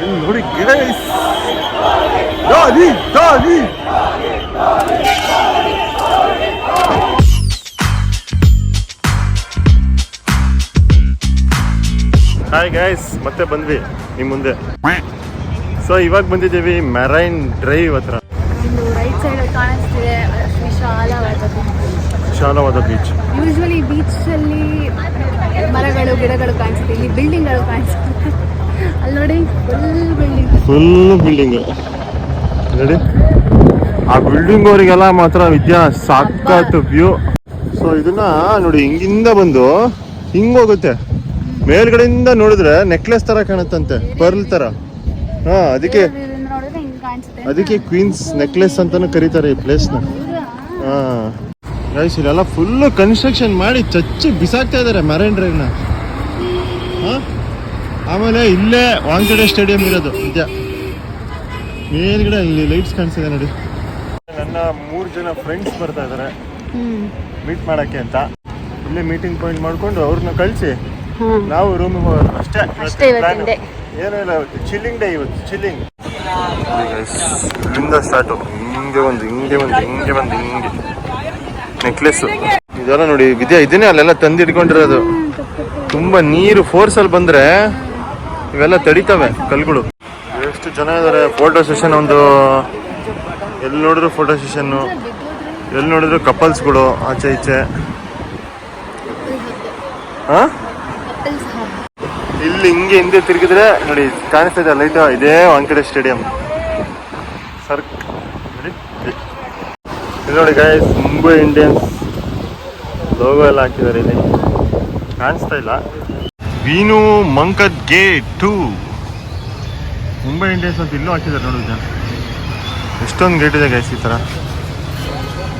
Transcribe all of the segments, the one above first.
ಇಲ್ಲಿ ನೋಡಿ ಗೈಸ್. ದಾನಿ ದಾನಿ ಹಾಯ್ ಗೈಸ್ ಮತ್ತೆ ಬಂದ್ವಿ ನಿಮ್ಮ ಮುಂದೆ. ಸೊ ಇವಾಗ ಬಂದಿದ್ದೀವಿ ಮೆರೈನ್ ಡ್ರೈವ್ ಹತ್ರ. ರೈಟ್ ಸೈಡ್ ಕಾಣಿಸ್ತಿದೆ ವಿಶಾಲವಾದ ಬೀಚ್ ಯೂಶ್ವಲಿ ಬೀಚಲ್ಲಿ ಮರಗಳು ಗಿಡಗಳು ಕಾಣಿಸುತ್ತೆ ಇಲ್ಲಿ ಬಿಲ್ಡಿಂಗ್ಗಳು ಕಾಣಿಸುತ್ತೆ ಅಲ್ಲಿ ನೋಡಿ ಫುಲ್ ಬಿಲ್ಡಿಂಗ್ ಫುಲ್ ಬಿಲ್ಡಿಂಗ್ ನೋಡಿ ಆ ಬಿಲ್ಡಿಂಗ್ ಅವರಿಗೆಲ್ಲ ಮಾತ್ರ ವಿದ್ಯಾ ಸಾಕತ್ ವ್ಯೂ ಸೊ ಇದನ್ನ ನೋಡಿ ಹಿಂಗಿಂದ ಬಂದು ಹಿಂಗೋಗುತ್ತೆ ಮೇಲ್ಗಡೆಯಿಂದ ನೋಡಿದ್ರೆ ನೆಕ್ಲೆಸ್ ತರ ಕಾಣುತ್ತಂತೆ ಪರ್ಲ್ ತರ. ಹಾ ಅದಕ್ಕೆ ಅದಕ್ಕೆ ಕ್ವೀನ್ಸ್ ನೆಕ್ಲೆಸ್ ಅಂತಾನು ಕರೀತಾರೆ ಈ ಪ್ಲೇಸ್ನ ಹಾ. ಗೈಸ್ ಇಲ್ಲೆಲ್ಲ ಫುಲ್ ಕನ್ಸ್ಟ್ರಕ್ಷನ್ ಮಾಡಿ ಚಚ್ಚಿ ಬಿಸಾಕ್ತಾ ಇದಾರೆ ಮ್ಯಾರೈನ್ ಡ್ರೈವ್ನ. ಹಾ? ಆಮೇಲೆ ಇಲ್ಲೇ ವಾಂಕಡೆ ಸ್ಟೇಡಿಯಂ ಇರೋದು ನಿಜ. ಮೇಲ್ಗಡೆ ಅಲ್ಲಿ ಲೈಟ್ಸ್ ಕಾಣಿಸ್ತಿದೆ ನೋಡಿ. ನನ್ನ ಮೂರು ಜನ ಫ್ರೆಂಡ್ಸ್ ಬರ್ತಾ ಇದ್ದಾರೆ ಮೀಟ್ ಮಾಡಕ್ಕೆ ಅಂತ. ಇಲ್ಲೇ ಮೀಟಿಂಗ್ ಪಾಯಿಂಟ್ ಮಾಡ್ಕೊಂಡು ಅವ್ರನ್ನ ಕಳಿಸಿ. ನಾವು ರೂಮ್ ಹೋಗೋದು ಅಷ್ಟೇ. ಏನೂ ಇಲ್ಲ ಇವತ್ತು ಚಿಲ್ಲಿಂಗ್ ಡೇ ಇವತ್ತು ಚಿಲ್ಲಿಂಗ್ ಇಲ್ಲಿಂದ ಸ್ಟಾರ್ಟು ಹಿಂಗೆ ಒಂದು ಹಿಂಗೆ ಒಂದು ಹಿಂಗೆ ಒಂದು ಹಿಂಗೆ. ನೆಕ್ಲೆಸ್ ಇದೆಲ್ಲ ನೋಡಿ ವಿದ್ಯಾ ಇದನ್ನೇ ಅಲ್ಲೆಲ್ಲ ತಂದಿಟ್ಕೊಂಡಿರೋದು. ತುಂಬಾ ನೀರು ಫೋರ್ಸ್ ಅಲ್ಲಿ ಬಂದ್ರೆ ಇವೆಲ್ಲ ತಡಿತವೆ ಕಲ್ಗಳು. ಎಷ್ಟು ಜನ ಇದಾರೆ? ಫೋಟೋ ಸೆಷನ್ ಒಂದು, ಎಲ್ಲಿ ನೋಡಿದ್ರು ಫೋಟೋ ಸೆಷನ್ನು ಎಲ್ಲಿ ನೋಡಿದ್ರು ಕಪಲ್ಸ್ಗಳು ಆಚೆ ಈಚೆ? ಇಲ್ಲಿ ಹಿಂಗೆ ಹಿಂದೆ ತಿರುಗಿದ್ರೆ ನೋಡಿ, ಕಾಣಿಸ್ತಾ ಇದೆ, ಲೈಟ್ ಇದೇ ವಾಂಕಡೆ ಸ್ಟೇಡಿಯಂ ಸರ್ ನೋಡಿ ಗಾಯ್ಸ್ ಮುಂಬೈ ಇಂಡಿಯನ್ಸ್ ಲೋಗೋ ಎಲ್ಲ ಹಾಕಿದ್ದಾರೆ ಇಲ್ಲಿ. ಕಾಣಿಸ್ತಾ ಇಲ್ಲ. Vinoo Mankad gate two. Mumbai Indians ಅಂತ ಇಲ್ಲೂ ಹಾಕಿದ್ದಾರೆ ನೋಡಿ ಜನ ಎಷ್ಟೊಂದು ಗೇಟ್ ಇದೆ ಗೈಸ್ ಈ ಥರ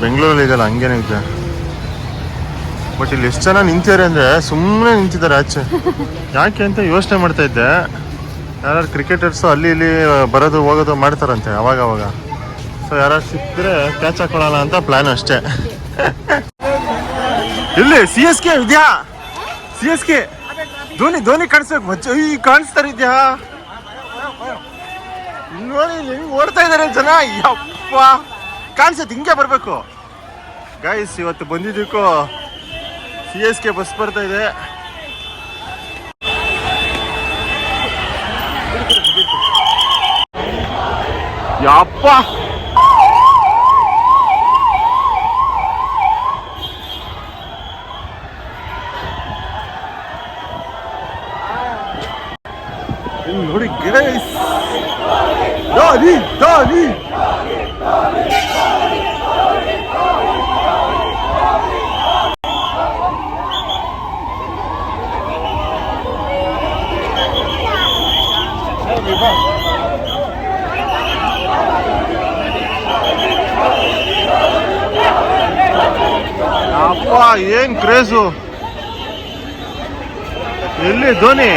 ಬೆಂಗಳೂರಲ್ಲಿ ಇದೆಯಲ್ಲ ಹಂಗೇನೆ ಇದೆ. ಬಟ್ ಇಲ್ಲಿ ಎಷ್ಟು ಜನ ನಿಂತಿದ್ದಾರೆ ಅಂದರೆ ಸುಮ್ಮನೆ ನಿಂತಿದ್ದಾರೆ ಆಚೆ. ಯಾಕೆ ಅಂತ ಯೋಚನೆ ಮಾಡ್ತಾ ಇದ್ದೆ. ಯಾರು ಕ್ರಿಕೆಟರ್ಸು ಅಲ್ಲಿ ಇಲ್ಲಿ ಬರೋದು ಹೋಗೋದು ಮಾಡ್ತಾರಂತೆ ಅವಾಗ ಅವಾಗ ಸೊ ಯಾರು ಸಿಕ್ಕಿದ್ರೆ ಕ್ಯಾಚ್ ಹಾಕೊಳ್ಳೋಣ ಅಂತ ಪ್ಲ್ಯಾನ್ ಅಷ್ಟೇ. ಇಲ್ಲಿ ಸಿ ಎಸ್ ಕೆ ಇದೆಯಾ? C S K Dhoni Dhoni ಕಾಣಿಸ್ಬೇಕು. ಮಚ್ಚ ಈ ಕಾಣಿಸ್ತಾ ಇದ್ಯಾ? ನೋಡಿ ಹೆಂಗ್ ಓಡ್ತಾ ಇದಾರೆ ಜನ? ಯಪ್ಪ. ಕಾಣಿಸುತ್ತೆ, ಹಿಂಗೆ ಬರಬೇಕು. ಗೈಸ್ ಇವತ್ತು ಬಂದಿದ್ದಕ್ಕೂ ಸಿ ಎಸ್ ಕೆ ಬಸ್ ಬರ್ತಾ ಇದೆ. ಯಪ್ಪ ಇಲ್ಲಿ ನೋಡಿ ಗೈಸ್ ದಾನಿ Tony. ಅಪ್ಪ ಏನ್ ಕ್ರೇಜು ಎಲ್ಲಿ ಧೋನಿ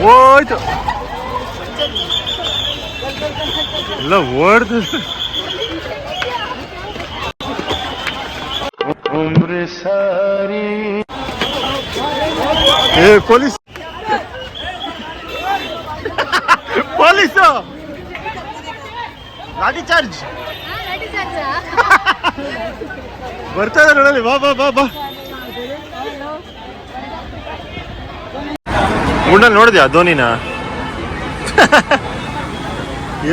ಹೋಯ್ತು. ಎಲ್ಲ ಓಡ್ದು. ಸಾರಿ. ಏ ಪೊಲೀಸ್. ಪೊಲೀಸು. ಲಾಠಿ ಚಾರ್ಜ್. ಬರ್ತಾ ಇದ್ದಾರೆ ನೋಡಲಿ ಬಾ ಬಾ ಬಾ ಬಾ. ಗುಂಡಲ್ಲಿ ನೋಡಿದ್ಯಾ ಧೋನಿನ?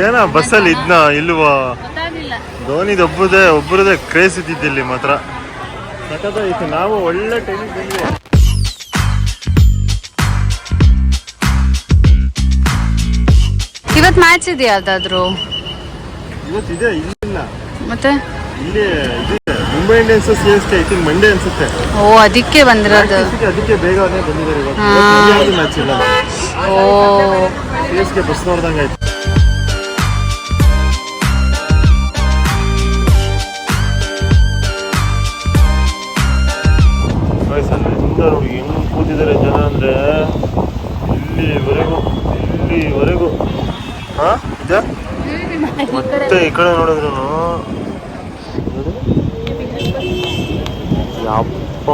ಏನ ಬಸ್ಸಲ್ಲಿ ಇದ್ನ ಇಲ್ವಾ? ಧೋನಿದ ಒಬ್ಬರದೇ ಒಬ್ಬರದೇ ಕ್ರೇಜ್ ಇದ್ದಿದ್ದು ಇಲ್ಲಿ ಮಾತ್ರ. ಸಖತ್ತಾಗಿತ್ತು. ನಾವು ಒಳ್ಳೆ ಟೈಮಿಗೆ ಬಂದ್ವಿ. ಇವತ್ತು ಮ್ಯಾಚ್ ಇದೆಯಾ ಯಾವ್ದಾದ್ರು? ಇವತ್ತಿದೆ ಇಲ್ಲ ಮತ್ತೆ? ಇಲ್ಲಿ ಇದೆ Mumbai Indians C S I think Monday ಅನ್ಸುತ್ತೆ. ಓ ಅದಕ್ಕೆ ಬಂದಿರೋದು. ಅದಕ್ಕೆ ಬೇಗನೆ ಬಂದಿದ್ದಾರೆ ಇವಾಗ. ಹಾ. ಮ್ಯಾಚ್ ಇಲ್ಲ. ಓ. ಸಿ ಎಸ್ ಕೆ ಬಸ್ ನೋಡ್ದಂಗೆ ಆಯ್ತು. ಏನು ನೋಡಿ ಹೆಂಗ್ ಕೂತಿದ್ದಾರೆ ಜನ ಅಂದ್ರೆ ಇಲ್ಲಿವರೆಗೂ ಇಲ್ಲಿವರೆಗೂ. ಹಾ ನಿಜ ಮತ್ತೆ ಈ ಕಡೆ ನೋಡಿದ್ರು ಯಪ್ಪ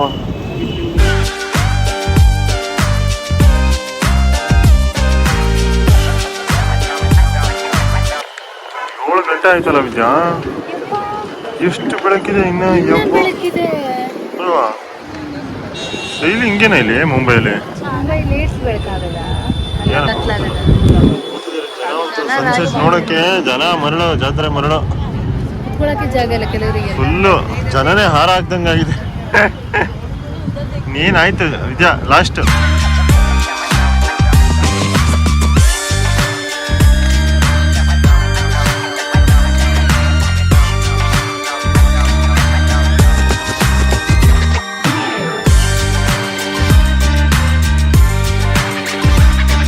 ಏಳು ಗಂಟೆ ಆಯ್ತಲ್ಲ ವಿದ್ಯಾ? ಎಷ್ಟು ಬೆಳಕಿದೆ ಇನ್ನ? ಯಪ್ಪ. ಅಲ್ವಾ ಡೈಲಿ ಹಿಂಗೇನ ಇಲ್ಲಿ ಮುಂಬೈಲಿ ಸನ್ಸೆಟ್ ನೋಡಕ್ಕೆ ಜನ ಮರಳು ಜಾತ್ರೆ ಮರಳು. ಜಾಗ ಇಲ್ಲ ಕೆಲವರಿಗೆ. ಫುಲ್ಲು ಜನನೇ ಹಾರ ಹಾಕ್ದಂಗಾಗಿದೆ ನೀನಾಯ್ತು ವಿದ್ಯಾ ಲಾಸ್ಟ್